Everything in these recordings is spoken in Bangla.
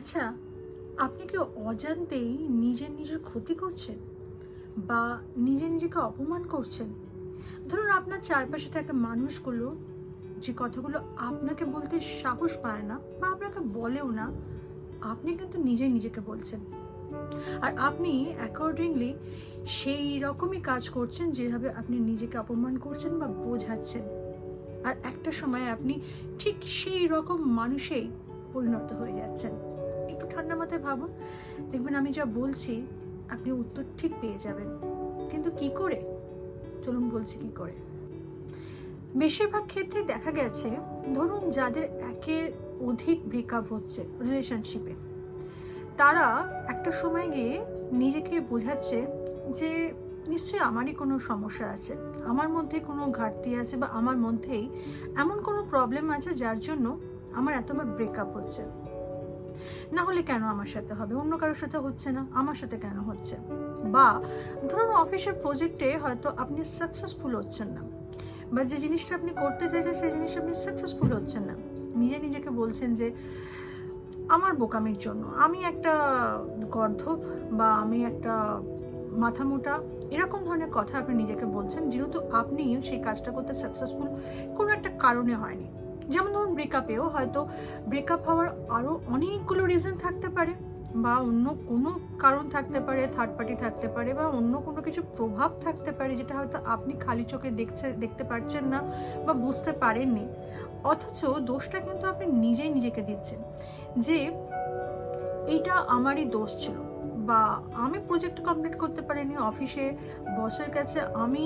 আচ্ছা আপনি কি অজান্তেই নিজের নিজের ক্ষতি করছেন? বা নিজে নিজেকে অপমান করছেন? ধরুন আপনার চারপাশে থাকা মানুষগুলো যে কথাগুলো আপনাকে বলতে সাহস পায় না বা আপনাকে বলেও না, আপনি কিন্তু নিজেই নিজেকে বলছেন। আর আপনি অ্যাকর্ডিংলি সেই রকমই কাজ করছেন যেভাবে আপনি নিজেকে অপমান করছেন বা বোঝাচ্ছেন। আর একটা সময় আপনি ঠিক সেই রকম মানুষেই পরিণত হয়ে যাচ্ছেন। ঠান্ডা মাথায় ভাবুন। দেখবেন আমি যা বলছি, আপনি উত্তর ঠিক পেয়ে যাবেন। কিন্তু কি করে? চলুন বলছি কি করে। বেশিরভাগ ক্ষেত্রে দেখা গেছে, ধরুন যাদের একের অধিক ব্রেকআপ হচ্ছে রিলেশনশিপে তারা একটা সময় গিয়ে নিজেকে বোঝাচ্ছে যে, নিশ্চয়ই আমারই কোনো সমস্যা আছে, আমার মধ্যে কোনো ঘাটতি আছে বা আমার মধ্যেই এমন কোনো প্রবলেম আছে যার জন্য আমার এতবার ব্রেকআপ হচ্ছে। না হলে কেন আমার সাথে হবে? অন্য কারোর সাথে হচ্ছে না। আমার সাথে কেন হচ্ছে? বা, ধরুন অফিসের প্রজেক্টে হয়তো আপনি সাকসেসফুল হচ্ছেন না। বা, যে জিনিসটা আপনি করতে চাইছেন, সেই জিনিসটা আপনি সাকসেসফুল হচ্ছেন না। নিজে নিজেকে বলছেন যে, আমার বোকামির জন্য। আমি একটা গর্ধব বা, আমি একটা মাথা মোটা এরকম ধরনের কথা আপনি নিজেকে বলছেন, যেহেতু আপনি সেই কাজটা করতে সাকসেসফুল কোনো একটা কারণে হয়নি। যেমন ধরুন ব্রেকআপেও হয়তো ব্রেকআপ হওয়ার আরও অনেকগুলো রিজন থাকতে পারে বা অন্য কোনো কারণ থাকতে পারে থার্ড পার্টি থাকতে পারে বা অন্য কোনো কিছু প্রভাব থাকতে পারে যেটা হয়তো আপনি খালি চোখে দেখছে, দেখতে পারছেন না বা বুঝতে পারেননি। অথচ দোষটা কিন্তু আপনি নিজেই নিজেকে দিচ্ছেন যে এটা আমারই দোষ ছিল বা আমি প্রজেক্ট কমপ্লিট করতে পারিনি অফিসে বসের কাছে আমি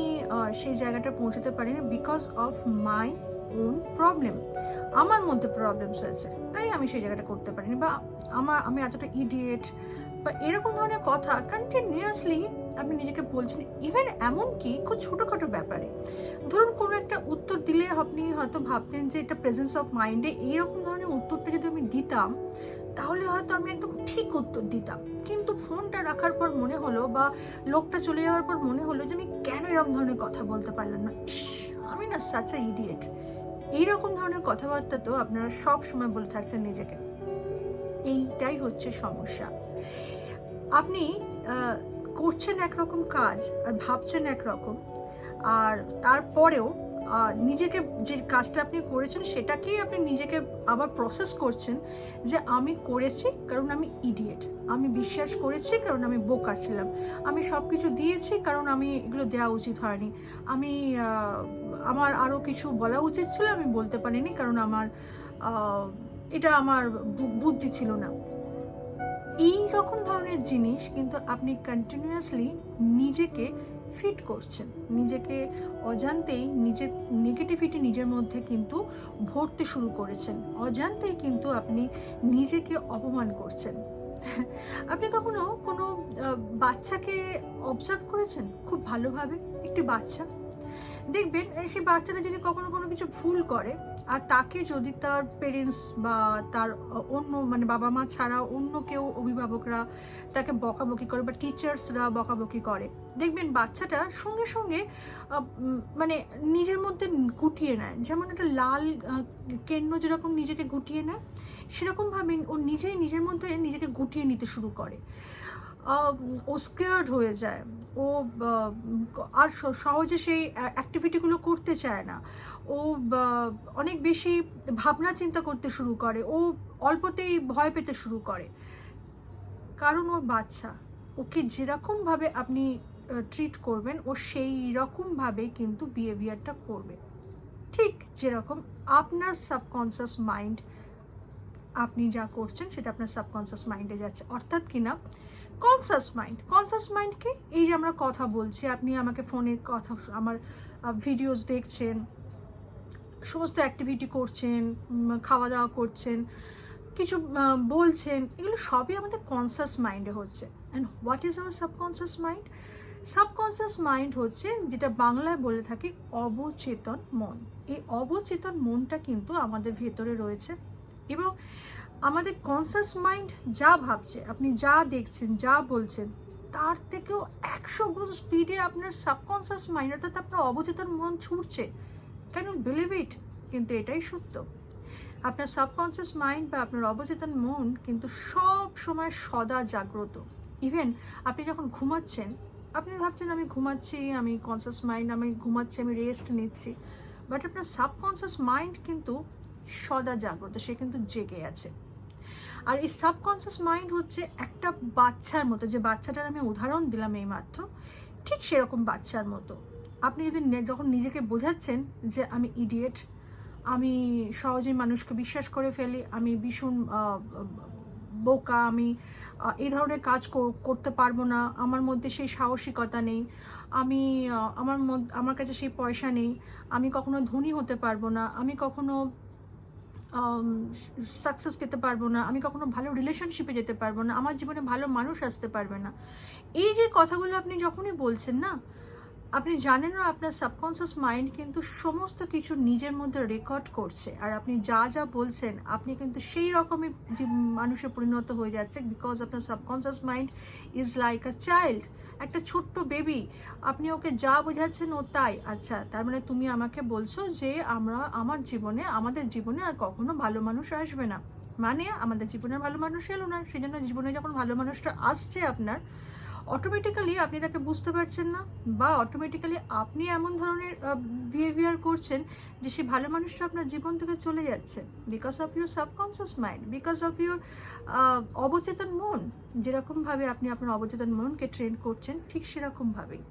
সেই জায়গাটা পৌঁছতে পারিনি বিকজ অফ মাই প্রবলেম আমার মধ্যে প্রবলেমস আছে, তাই আমি সেই জায়গাটা করতে পারিনি বা আমার, আমি এতটা ইডিয়েট বা এরকম ধরনের কথা কন্টিনিউয়াসলি আপনি নিজেকে বলছেন ইভেন এমনকি খুব ছোটোখাটো ব্যাপারে। ধরুন কোনো একটা উত্তর দিলে আপনি হয়তো ভাবতেন যে এটা প্রেজেন্স অফ মাইন্ডে এইরকম ধরনের উত্তরটা যদি আমি দিতাম, তাহলে হয়তো আমি একদম ঠিক উত্তর দিতাম। কিন্তু ফোনটা রাখার পর মনে হলো বা লোকটা চলে যাওয়ার পর মনে হলো যে আমি কেন এরকম ধরনের কথা বলতে পারলাম না। আমি না সাচা ইডিয়েট এইরকম ধরনের কথাবার্তা তো আপনারা সব সময় বলে থাকছেন নিজেকে। এইটাই হচ্ছে সমস্যা। আপনি করছেন একরকম কাজ আর ভাবছেন একরকম, আর তারপরেও নিজেকে যে কাজটা আপনি করেছেন সেটাকেই আপনি নিজেকে আবার প্রসেস করছেন যে আমি করেছি কারণ আমি ইডিয়েট আমি বিশ্বাস করেছি কারণ আমি বোকা ছিলাম। আমি সব কিছু দিয়েছি কারণ আমি এগুলো দেওয়া উচিত হয়নি। আমি আমার আরও কিছু বলা উচিত ছিল, আমি বলতে পারিনি কারণ আমার এটা আমার বুদ্ধি ছিল না। এই রকম ধরনের জিনিস কিন্তু আপনি কন্টিনিউয়াসলি নিজেকে ফিট করছেন। নিজেকে অজান্তেই নিজের নেগেটিভিটি নিজের মধ্যে কিন্তু ভরতে শুরু করেছেন। অজান্তেই কিন্তু আপনি নিজেকে অপমান করছেন। আপনি কখনো কোনো বাচ্চাকে অবজার্ভ করেছেন? খুব ভালোভাবে। একটি বাচ্চা। দেখবেন সে বাচ্চাটা যদি কখনো কোনো কিছু ভুল করে, আর তাকে যদি তার পেরেন্টস বা তার অন্য মানে বাবা মা ছাড়া অন্য কেউ অভিভাবকরা তাকে বকাবকি করে বা টিচার্সরা বকাবকি করে, দেখবেন বাচ্চাটা সঙ্গে সঙ্গে মানে নিজের মধ্যে গুটিয়ে নেয়। যেমন একটা লাল কেন্ন যেরকম নিজেকে গুটিয়ে নেয়, সেরকমভাবে ও নিজেই নিজের মধ্যে নিজেকে গুটিয়ে নিতে শুরু করে। স্কেয়ার্ড হয়ে যায়। ও আর সহজে সেই অ্যাক্টিভিটিগুলো করতে চায় না। ও অনেক বেশি ভাবনা চিন্তা করতে শুরু করে। ও অল্পতেই ভয় পেতে শুরু করে। কারণ ওর বাচ্চা। ওকে যেরকমভাবে আপনি ট্রিট করবেন, ও সেই রকমভাবে কিন্তু বিহেভিয়ারটা করবে। ঠিক যেরকম আপনার সাবকনসিয়াস মাইন্ড আপনি যা করছেন সেটা আপনার সাবকনসিয়াস মাইন্ডে যাচ্ছে। অর্থাৎ কি না? কনসাস মাইন্ড কনসাস মাইন্ডকে এই যে আমরা কথা বলছি, আপনি আমাকে ফোনে কথা আমার ভিডিওস দেখছেন, সমস্ত অ্যাক্টিভিটি করছেন খাওয়া দাওয়া করছেন, কিছু বলছেন, এগুলো সবই আমাদের কনসাস মাইন্ডে হচ্ছে। And what is our subconscious mind subconscious mind হচ্ছে যেটা বাংলায় বলে থাকি অবচেতন মন। এই অবচেতন মনটা কিন্তু আমাদের ভেতরে রয়েছে এবং আমাদের কনসাস মাইন্ড যা ভাবছে, আপনি যা দেখছেন, যা বলছেন, তার থেকেও একশো গুণ স্পিডে আপনার সাবকনসাস মাইন্ড অর্থাৎ আপনার অবচেতন মন ছুটছে। কেন বিলিভ ইট কিন্তু এটাই সত্য। আপনার সাবকনসিয়াস মাইন্ড বা আপনার অবচেতন মন কিন্তু সব সময় সদা জাগ্রত। ইভেন আপনি যখন ঘুমাচ্ছেন, আপনি ভাবছেন, আমি ঘুমাচ্ছি, আমি কনসিয়াস মাইন্ড আমি ঘুমাচ্ছি, আমি রেস্ট নিচ্ছি। বাট আপনার সাবকনসিয়াস মাইন্ড কিন্তু সদা জাগ্রত, সে কিন্তু জেগে আছে। আর এই সাবকনসিয়াস মাইন্ড হচ্ছে একটা বাচ্চার মতো, যে বাচ্চাটার আমি উদাহরণ দিলাম এই মাত্র ঠিক সেরকম বাচ্চার মতো। আপনি যদি যখন নিজেকে বোঝাচ্ছেন যে আমি ইডিয়েট আমি সহজেই মানুষকে বিশ্বাস করে ফেলি, আমি ভীষণ বোকা, আমি এই ধরনের কাজ কর- করতে পারব না, আমার মধ্যে সেই সাহসিকতা নেই, আমি আমার আমার কাছে সেই পয়সা নেই, আমি কখনো ধনী হতে পারব না, আমি কখনো সাকসেস পেতে পারব না, আমি কখনো ভালো রিলেশনশিপে যেতে পারব না, আমার জীবনে ভালো মানুষ আসতে পারবে না। এই যে কথাগুলো আপনি যখনই বলছেন না, আপনি জানেন না আপনার সাবকনসিয়াস মাইন্ড কিন্তু সমস্ত কিছু নিজের মধ্যে রেকর্ড করছে। আর আপনি যা যা বলছেন, আপনি কিন্তু সেই রকমই মানুষে পরিণত হয়ে যাচ্ছে বিকজ আপনার subconscious mind is like a child একটা ছোট্ট বেবি আপনি ওকে যা বোঝাচ্ছেন ও তাই। আচ্ছা তার মানে তুমি আমাকে বলছো যে আমরা, আমার জীবনে, আমাদের জীবনে আর কখনো ভালো মানুষ আসবে না। মানে আমাদের জীবনে ভালো মানুষ এলো না সেই জন্য জীবনে যখন ভালো মানুষটা আসছে আপনার অটোমেটিক্যালি আপনি তাকে বুঝতে পারছেন না বা অটোমেটিক্যালি আপনি এমন ধরনের বিহেভিয়ার করছেন যে সে ভালো মানুষটা আপনার জীবন থেকে চলে যাচ্ছে because of your subconscious mind because of your অবচেতন মন। যেরকমভাবে আপনি আপনার অবচেতন মনকে ট্রেন করছেন, ঠিক সেরকমভাবেই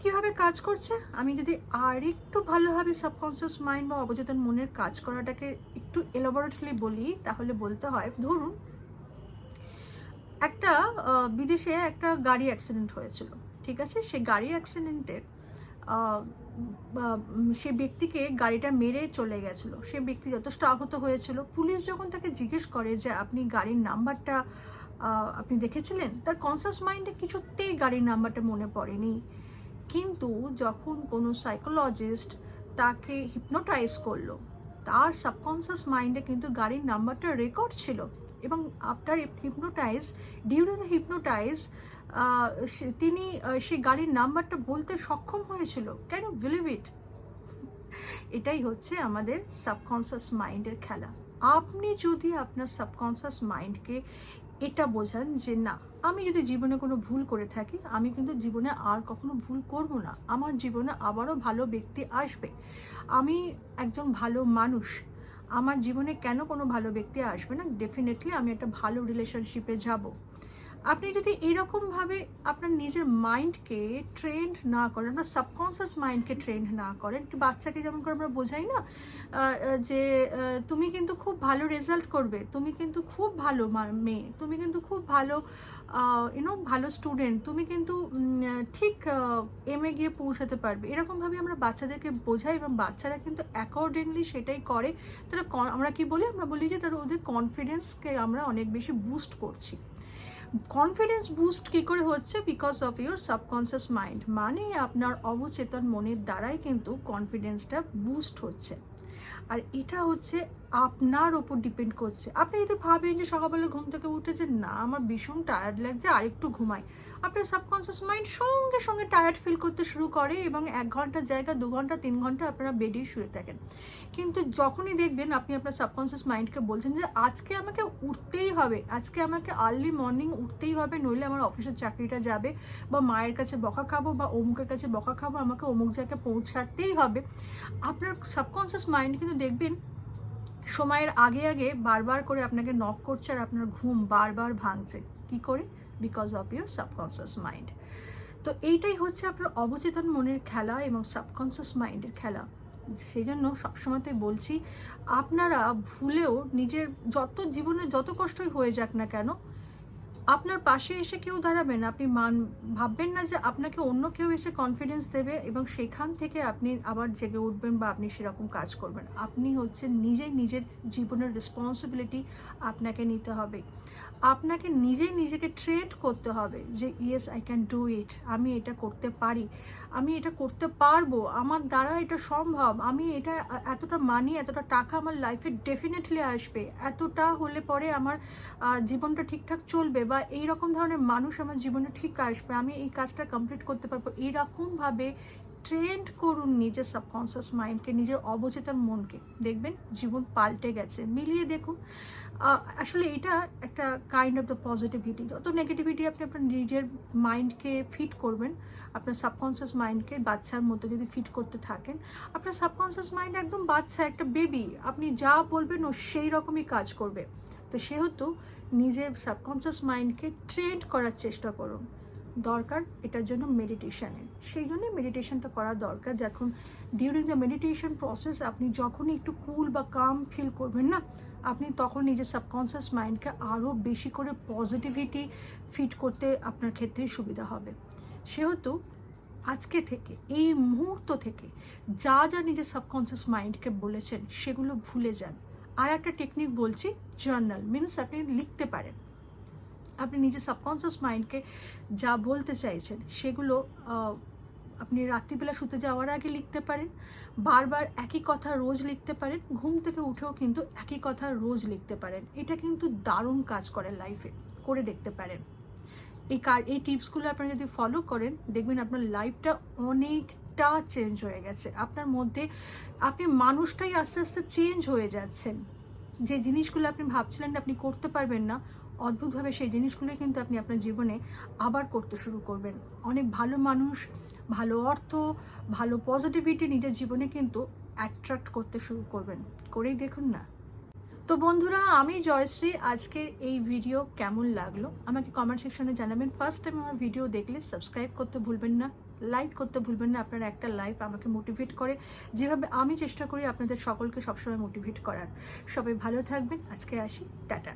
কীভাবে কাজ করছে? আমি যদি আর একটু ভালোভাবে সাবকনসিয়াস মাইন্ড বা অবচেতন মনের কাজ করাটাকে একটু এলাবোরেটলি বলি, তাহলে বলতে হয়, ধরুন একটা বিদেশে একটা গাড়ি অ্যাক্সিডেন্ট হয়েছিল, ঠিক আছে? সেই গাড়ি অ্যাক্সিডেন্টে সে ব্যক্তিকে গাড়িটা মেরে চলে গেছিল। সে ব্যক্তি যথেষ্ট আহত হয়েছিল। পুলিশ যখন তাকে জিজ্ঞেস করে যে, আপনি গাড়ির নাম্বারটা আপনি দেখেছিলেন? তার কনসাস মাইন্ডে কিছুতেই গাড়ির নাম্বারটা মনে পড়েনি। কিন্তু যখন কোনো সাইকোলজিস্ট তাকে হিপনোটাইজ করল, তার সাবকনসাস মাইন্ডে কিন্তু গাড়ির নাম্বারটা রেকর্ড ছিল। এবং after hypnotize during the hypnotize তিনি সেই গাড়ির নাম্বারটা বলতে সক্ষম হয়েছিল। কেন বিলিভ ইট এটাই হচ্ছে আমাদের সাবকনসিয়াস মাইন্ডের খেলা। আপনি যদি আপনার সাবকনসিয়াস মাইন্ডকে এটা বোঝান যে না, আমি যদি জীবনে কোনো ভুল করে থাকি, আমি কিন্তু জীবনে আর কখনো ভুল করব না। আমার জীবনে আবারও ভালো ব্যক্তি আসবে। আমি একজন ভালো মানুষ। আমার জীবনে কেন কোনো ভালো ব্যক্তি আসবে না? ডেফিনেটলি আমি একটা ভালো রিলেশনশিপে যাব। আপনি যদি এরকমভাবে আপনার নিজের মাইন্ডকে ট্রেন্ড না করেন, আপনার সাবকনসিয়াস মাইন্ডকে ট্রেন্ড না করেন, একটু বাচ্চাকে যেমন করে আমরা বোঝাই না যে তুমি কিন্তু খুব ভালো রেজাল্ট করবে, তুমি কিন্তু খুব ভালো মেয়ে, তুমি কিন্তু খুব ভালো ইউনো ভালো স্টুডেন্ট তুমি কিন্তু ঠিক এম এ গিয়ে পৌঁছাতে পারবে। এরকমভাবে আমরা বাচ্চাদেরকে বোঝাই এবং বাচ্চারা কিন্তু অ্যাকর্ডিংলি সেটাই করে। তারা আমরা কি বলি? আমরা বলি যে তারা ওদের কনফিডেন্সকে আমরা অনেক বেশি বুস্ট করছি। কনফিডেন্স বুস্ট কী করে হচ্ছে? Because of your subconscious mind মানে আপনার অবচেতন মনের দ্বারাই কিন্তু কনফিডেন্সটা বুস্ট হচ্ছে। আর এটা হচ্ছে আপনার ওপর ডিপেন্ড করছে। আপনি যদি ভাবেন যে সকালবেলা ঘুম থেকে উঠে যে না, আমার ভীষণ টায়ার্ড লাগছে, আর একটু ঘুমাই। আপনার সাবকনসিয়াস মাইন্ড সঙ্গে সঙ্গে টায়ার্ড ফিল করতে শুরু করে এবং এক ঘণ্টার জায়গা, দু ঘণ্টা, তিন ঘণ্টা আপনারা বেডেই শুয়ে থাকেন। কিন্তু যখনই দেখবেন আপনি আপনার সাবকনসিয়াস মাইন্ডকে বলছেন যে, আজকে আমাকে উঠতেই হবে, আজকে আমাকে আর্লি মর্নিং উঠতেই হবে, নইলে আমার অফিসের চাকরিটা যাবে বা মায়ের কাছে বকা খাব বা অমুকের কাছে বকা খাব, আমাকে অমুক জায়গায় পৌঁছাতেই হবে। আপনার সাবকনসিয়াস মাইন্ড কিন্তু দেখবেন সময়ের আগে আগে বারবার করে আপনাকে নক করছে আর আপনার ঘুম বারবার ভাঙছে। কি করে? Because of your subconscious mind তো এইটাই হচ্ছে আপনার অবচেতন মনের খেলা এবং সাবকনসিয়াস মাইন্ডের খেলা। সেই জন্য সবসময়তে বলছি, আপনারা ভুলেও নিজের যত জীবনে যত কষ্টই হয়ে যাক না কেন আপনার পাশে এসে কেউ দাঁড়াবেন, আপনি মান, ভাববেন না যে আপনাকে অন্য কেউ এসে কনফিডেন্স দেবে এবং সেখান থেকে আপনি আবার জেগে উঠবেন বা আপনি সেরকম কাজ করবেন। আপনি হচ্ছে নিজেই নিজের জীবনের রেসপন্সিবিলিটি আপনাকে নিতে হবে। আপনাকে নিজেই নিজেকে ট্রেড করতে হবে যে yes I can do it আমি এটা করতে পারি। আমি এটা করতে পারব। আমার দ্বারা এটা সম্ভব। আমি এটা, এতটা মানি এতটা টাকা আমার লাইফে ডেফিনেটলি আসবে। এতটা হলে পরে আমার জীবনটা ঠিকঠাক চলবে বা এই রকম ধরনের মানুষ আমার জীবনে ঠিক আসবে। আমি এই কাজটা কমপ্লিট করতে পারব। এইরকমভাবে ট্রেন্ড করুন নিজের সাবকনসিয়াস মাইন্ডকে নিজের অবচেতন মনকে। দেখবেন জীবন পাল্টে গেছে। মিলিয়ে দেখুন আসলে এটা একটা কাইন্ড অফ দ্য পজিটিভিটি যত নেগেটিভিটি আপনি আপনার নিজের মাইন্ডকে ফিট করবেন, আপনার সাবকনসিয়াস মাইন্ডকে বাচ্চার মতো যদি ফিট করতে থাকেন, আপনার সাবকনসিয়াস মাইন্ড একদম বাচ্চা, একটা বেবি আপনি যা বলবেন ও সেই রকমই কাজ করবে। তো সেহেতু নিজের সাবকনসিয়াস মাইন্ডকে ট্রেন্ড করার চেষ্টা করুন। দরকার এটার জন্য মেডিটেশনের সেই জন্য মেডিটেশনটা করা দরকার যখন ডিউরিং দ্য মেডিটেশন প্রসেস আপনি যখনই একটু কুল বা কাম ফিল করবেন না, আপনি তখন নিজের সাবকনসিয়াস মাইন্ডকে আরও বেশি করে পজিটিভিটি ফিট করতে আপনার ক্ষেত্রে সুবিধা হবে। সেহেতু আজকে থেকে, এই মুহূর্ত থেকে যা যা নিজের সাবকনসিয়াস মাইন্ডকে বলেছেন সেগুলো ভুলে যান। আর একটা টেকনিক বলছি জার্নাল মিনস আপনি লিখতে পারেন। আপনি নিজের সাবকনসিয়াস মাইন্ডকে যা বলতে চাইছেন, সেগুলো আপনি রাত্রিবেলা শুতে যাওয়ার আগে লিখতে পারেন, বারবার একই কথা রোজ লিখতে পারেন, ঘুম থেকে উঠেও কিন্তু একই কথা রোজ লিখতে পারেন। এটা কিন্তু দারুণ কাজ করে লাইফে করে দেখতে পারেন। এই কাজ এই টিপসগুলো আপনারা যদি ফলো করেন, দেখবেন আপনার লাইফটা অনেকটা চেঞ্জ হয়ে গেছে। আপনার মধ্যে, আপনি মানুষটাই আস্তে আস্তে চেঞ্জ হয়ে যাচ্ছেন। যে জিনিসগুলো আপনি ভাবছিলেন আপনি করতে পারবেন না অদ্ভুতভাবে সেই জিনিসগুলোই কিন্তু আপনি আপনার জীবনে আবার করতে শুরু করবেন। অনেক ভালো মানুষ, ভালো অর্থ, ভালো পজিটিভিটি নিজের জীবনে কিন্তু অ্যাট্রাক্ট করতে শুরু করবেন। করেই দেখুন না। তো বন্ধুরা, আমি জয়শ্রী। আজকের এই ভিডিও কেমন লাগল? আমাকে কমেন্ট সেকশনে জানাবেন। ফার্স্ট টাইম আমার ভিডিও দেখলে সাবস্ক্রাইব করতে ভুলবেন না লাইক করতে ভুলবেন না। আপনার একটা লাইক আমাকে মোটিভেট করে। যেভাবে আমি চেষ্টা করি আপনাদের সকলকে সবসময় মোটিভেট করার। সবাই ভালো থাকবেন। আজকে আসি। টাটা।